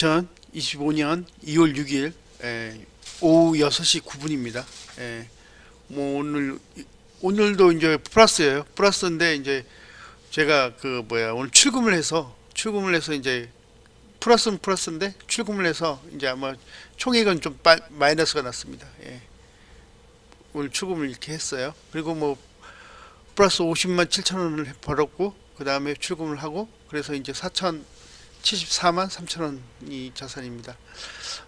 2025년 2월 6일 에, 오후 6시 9분입니다. 에, 뭐 오늘 오늘도 이제 플러스예요. 플러스인데 이제 제가 그 뭐야 오늘 출금을 해서 출금을 해서 이제 플러스는 플러스인데 출금을 해서 이제 아마 총액은 좀 빠, 마이너스가 났습니다. 예. 오늘 출금을 이렇게 했어요. 그리고 뭐 플러스 50만 7천 원을 벌었고 그 다음에 출금을 하고 그래서 이제 4천 74만 3천 원이 자산입니다.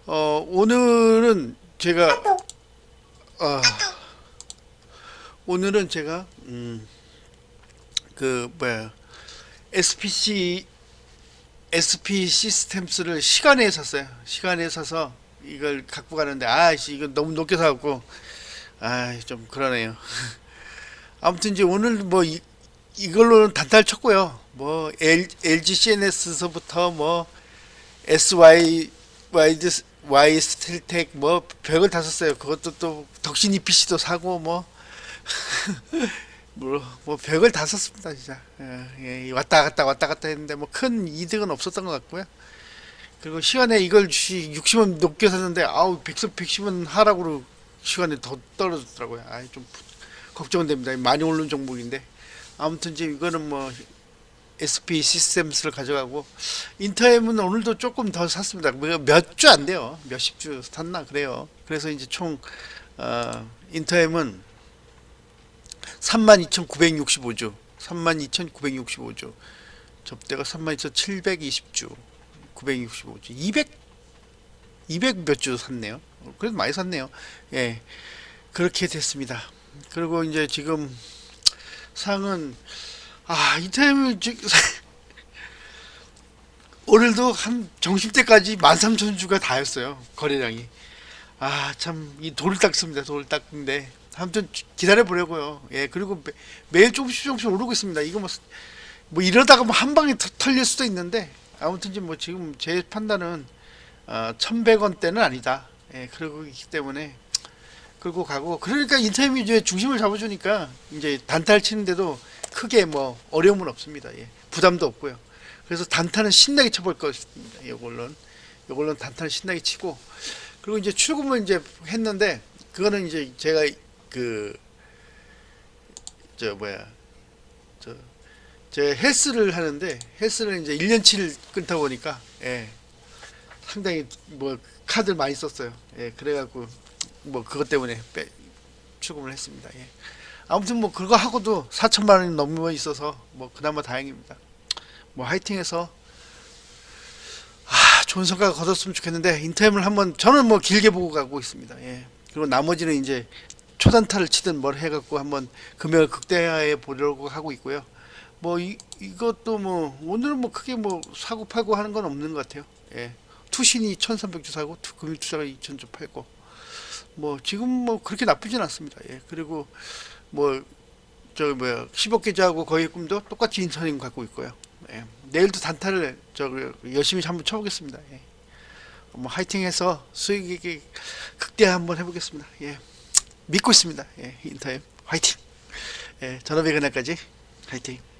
어, 오늘은 제가 어, 오늘은 제가 음, 그 뭐야 SPC SP 시스템스를 시간에 샀어요. 시간에 사서 이걸 갖고 가는데 아씨 이거 너무 높게 사갖고 아좀 그러네요. 아무튼 이제 오늘 뭐 이, 이걸로는 단타를 쳤고요. 뭐 L, LG CNS서부터 뭐 SY 와이드 Y 스틸텍 뭐 별걸 다 썼어요. 그것도 또 덕신 EPC도 사고 뭐 뭐, 뭐 별걸 다 썼습니다 진짜 예, 예, 왔다 갔다 왔다 갔다 했는데 뭐 큰 이득은 없었던 것 같고요. 그리고 시간에 이걸 60원 높게 샀는데 아우 110, 110원 하락으로 시간에 더 떨어졌더라고요. 아이 좀 걱정은 됩니다. 많이 오른 종목인데 아무튼 이제 이거는 뭐 SP 시스템스를 가져가고 인터엠은 오늘도 조금 더 샀습니다. 뭐몇주 안 돼요. 몇십 주 샀나 그래요. 그래서 이제 총 어, 인터엠은 32,965주, 32,965주, 접대가 32,720주, 965주, 200 200 몇 주 샀네요. 그래도 많이 샀네요. 예, 그렇게 됐습니다. 그리고 이제 지금 상은 아 지금 오늘도 한 점심 때까지 13,000주가 다였어요 거래량이. 아 참 이 돌을 닦습니다 돌을 닦는데. 아무튼 기다려 보려고요. 예 그리고 매, 매일 조금씩 조금씩 오르고 있습니다. 이거 뭐, 뭐 이러다가 뭐 한 방에 터- 털릴 수도 있는데 아무튼 뭐 지금 제 판단은 어, 1100원대는 아니다. 예 그러고 있기 때문에 끌고 가고 그러니까 인터뷰 이제 중심을 잡아주니까 이제 단타를 치는데도 크게 뭐 어려움은 없습니다. 예. 부담도 없고요. 그래서 단타는 신나게 쳐볼 것입니다. 이걸로는 이걸로는 단타를 신나게 치고 그리고 이제 출금을 이제 했는데 그거는 이제 제가 그 저 뭐야 저 제 헬스를 하는데 헬스를 이제 1년치를 끊다 보니까 예. 상당히 뭐 카드를 많이 썼어요. 예. 그래갖고 뭐 그것 때문에 빼, 출금을 했습니다. 예. 아무튼 뭐 그거 하고도 4천만 원이 넘어 있어서 뭐 그나마 다행입니다. 뭐 화이팅해서 아 좋은 성과 거뒀으면 좋겠는데 인터뷰를 한번 저는 뭐 길게 보고 가고 있습니다. 예. 그리고 나머지는 이제 초단타를 치든 뭘 해갖고 한번 금액을 극대화해 보려고 하고 있고요. 뭐 이, 이것도 뭐 오늘은 뭐 크게 뭐 사고 팔고 하는 건 없는 것 같아요. 예. 투신이 1,300주 사고 투, 금융투자가 2,000주 팔고 뭐 지금 뭐 그렇게 나쁘진 않습니다. 예. 그리고 뭐저 뭐야 10억 계좌하고 거의 꿈도 똑같이 인터넷 갖고 있고요. 예. 내일도 단타를 저 열심히 한번 쳐보겠습니다. 예. 뭐 화이팅해서 수익이 극대화 한번 해보겠습니다. 예. 믿고 있습니다. 예. 인터넷 화이팅. 예. 전업의 그날까지 화이팅.